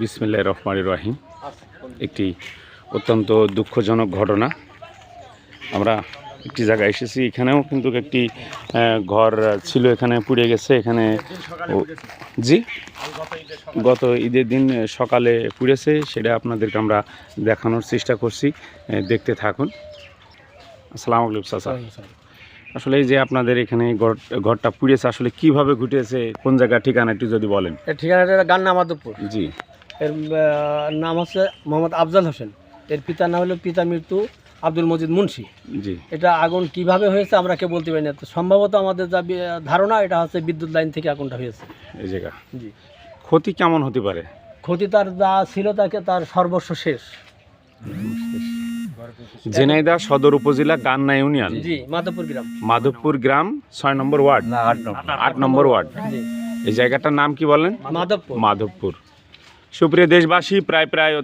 বিসমিল্লাহ রহমান রহিম। একটি অত্যন্ত দুঃখজনক ঘটনা। আমরা একটি জায়গায় এসেছি, এখানেও কিন্তু একটি ঘর ছিল, এখানে পুড়ে গেছে, এখানে জি? গত ঈদের দিন সকালে পুড়েছে, সেটা আপনাদেরকে আমরা দেখানোর চেষ্টা করছি দেখতে থাকুন। আসসালামু আলাইকুম আসলে এই যে আপনাদের এখানে ঘর- ঘরটা পুড়েছে আসলে কীভাবে ঘুটেছে? কোন জায়গা ঠিকানা একটু যদি বলেন। ঠিকানাটা গান্না মাধবপুর জি। এর নাম হচ্ছে মোহাম্মদ আফজাল হোসেন। এর পিতার নাম হলো পিতা মৃত্যু আব্দুল মজিদ মুন্সি। জি। এটা আগুন কীভাবে হয়েছে আমরা কেউ বলতে পারি না। সম্ভবত আমাদের যা ধারণা এটা হচ্ছে বিদ্যুৎ লাইন থেকে আগুনটা হয়েছে। এই জায়গা। জি। ক্ষতি কেমন হতে পারে? ক্ষতি তার যা ছিল তাকে তার সর্বস্ব শেষ। ঝিনাইদহ সদর উপজেলা কান্না ইউনিয়ন। জি মাধবপুর গ্রাম। মাধবপুর গ্রাম ছয় নম্বর ওয়ার্ড। আট নম্বর। ওয়ার্ড। এই জায়গাটার নাম কি বলেন? মাধবপুর। মাধবপুর। সুপ্রিয় দেশবাসী প্রায় প্রায়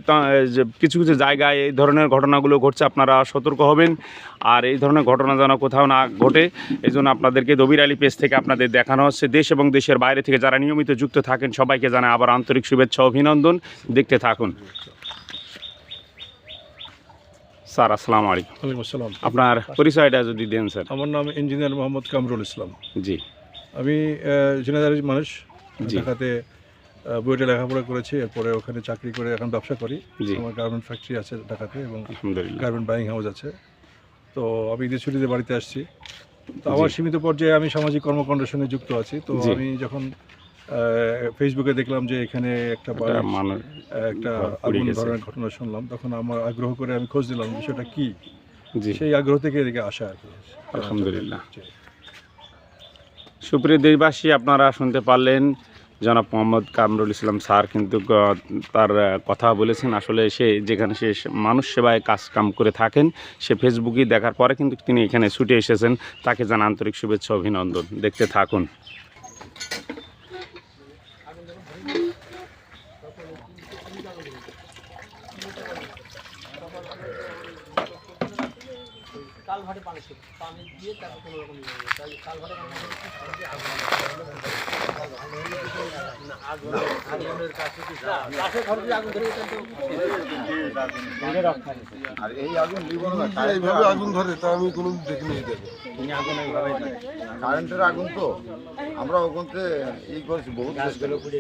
যে কিছু কিছু জায়গায় এই ধরনের ঘটনাগুলো ঘটছে আপনারা সতর্ক হবেন। আর এই ধরনের ঘটনা যেন কোথাও না ঘটে এই জন্য আপনাদেরকে দবির আলী পেজ থেকে আপনাদের দেখানো হচ্ছে। দেশ এবং দেশের বাইরে থেকে যারা নিয়মিত যুক্ত থাকেন সবাইকে জানায় আবার আন্তরিক শুভেচ্ছা অভিনন্দন। দেখতে থাকুন। স্যার আসসালামু আলাইকুম। ওয়ালাইকুম আসসালাম। আপনার পরিচয়টা যদি দেন স্যার। আমার নাম ইঞ্জিনিয়ার মোহাম্মদ কামরুল ইসলাম। জি। আমি জেনাদারের মানুষ। জি। ঢাকাতে বুয়েটে লেখাপড়া করেছি। এরপরে ওখানে চাকরি করে এখন ব্যবসা করি। আমার গার্মেন্ট ফ্যাক্টরি আছে ঢাকাতে এবং গার্মেন্ট বাইং হাউস আছে। তো আমি ঈদের ছুটিতে বাড়িতে আসছি। তো আমার সীমিত পর্যায়ে আমি সামাজিক কর্মকাণ্ডের সঙ্গে যুক্ত আছি। তো। আমি যখন ফেসবুকে দেখলাম যে এখানে একটা একটা আগুন। ধরনের ঘটনা শুনলাম। তখন আমার আগ্রহ করে আমি খোঁজ দিলাম বিষয়টা কি। সেই আগ্রহ থেকে এদিকে আসা আর কি। আলহামদুলিল্লাহ। সুপ্রিয় দেশবাসী আপনারা শুনতে পারলেন জনাব মোহাম্মদ কামরুল ইসলাম স্যার কিন্তু তার কথা বলেছেন। আসলে সে যেখানে সে মানুষ সেবায় কাজ কাম করে থাকেন সে ফেসবুকে দেখার পরে কিন্তু তিনি এখানে ছুটে এসেছেন। তাকে জানা আন্তরিক শুভেচ্ছা অভিনন্দন। দেখতে থাকুন। কালভাটে পানি ছিল। পানি দিয়ে তারপর কোনো রকম ইয়ে তাই কালভাটে আগুন আগুন এইভাবে আগুন ধরে তা আমি কোনো দেখিনি দেখো। কারেন্টের আগুন তো। আমরা ওখানতে ই করেছি বহুত চেষ্টা করেছি।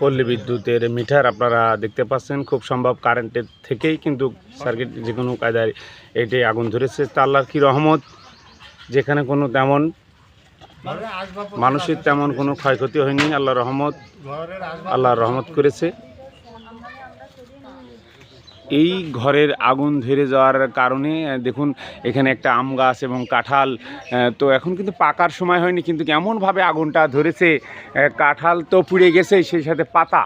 পল্লী বিদ্যুতের মিটার আপনারা দেখতে পাচ্ছেন, খুব সম্ভব কারেন্টের থেকেই কিন্তু সার্কিট যে কোনো কায়দায় এটি আগুন ধরেছে। তা আল্লাহর কি রহমত? যেখানে কোনো তেমন মানুষের তেমন কোনো ক্ষয়ক্ষতি হয়নি আল্লাহ রহমত আল্লাহ রহমত করেছে। এই ঘরের আগুন ধরে যাওয়ার কারণে দেখুন এখানে একটা আম গাছ এবং কাঁঠাল তো এখন কিন্তু পাকার সময় হয়নি কিন্তু এমনভাবে আগুনটা ধরেছে কাঁঠাল তো পুড়ে গেছে সেই সাথে পাতা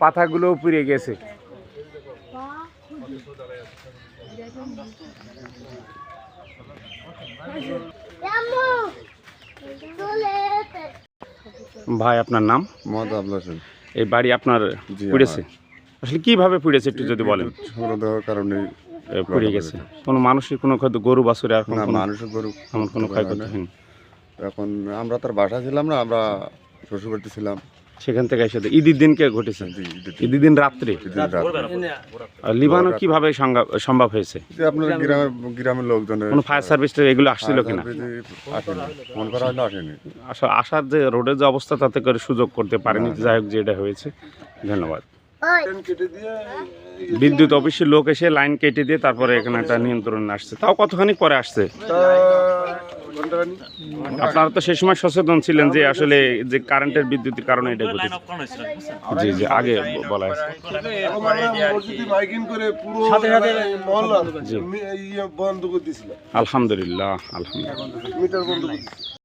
পাতাগুলোও পুড়ে গেছে। ভাই আপনার নাম? মোহাম্মদ আবুল হাসান এই বাড়ি আপনার পুড়েছে? আসলে কীভাবে পুড়েছে একটু যদি বলেন? দেওয়ার কারণে এ, পুড়ে গেছে। কোনো মানুষের কোনো ক্ষতি গরু বাছুরে এখন না মানুষের গরু এমন কোনো ক্ষয়ক্ষতি হয়নি। এখন আমরা তার বাসা ছিলাম না আমরা শ্বশুরবাড়িতে ছিলাম। সেখান থেকে এসে ঈদের দিনকে ঘটেছে? ঈদের দিন। রাত্রে? আর লিবানো কীভাবে সম্ভব হয়েছে? যে আপনার গ্রামের গ্রামের লোকজনের কোনো ফায়ার সার্ভিস এগুলো আসছিল কিনা? আসেনি। ফোন করা হলে আসেনি। আসলে আসার যে রোডের যে অবস্থা তাতে করে সুযোগ করতে পারেনি। যাই হোক যে এটা হয়েছে। ধন্যবাদ। বিদ্যুৎ অফিসের লোক এসে লাইন কেটে দিয়ে তারপরে এখানে একটা নিয়ন্ত্রণ আসছে। তাও কতখানি পরে আসছে? আপনারা তো সেই সময় সচেতন ছিলেন যে আসলে যে কারেন্টের বিদ্যুতের কারণে এটা ঘটেছে। জি জি আগে বলা। বন্ধ করে দিয়েছিল আলহামদুলিল্লাহ আলহামদুলিল্লাহ।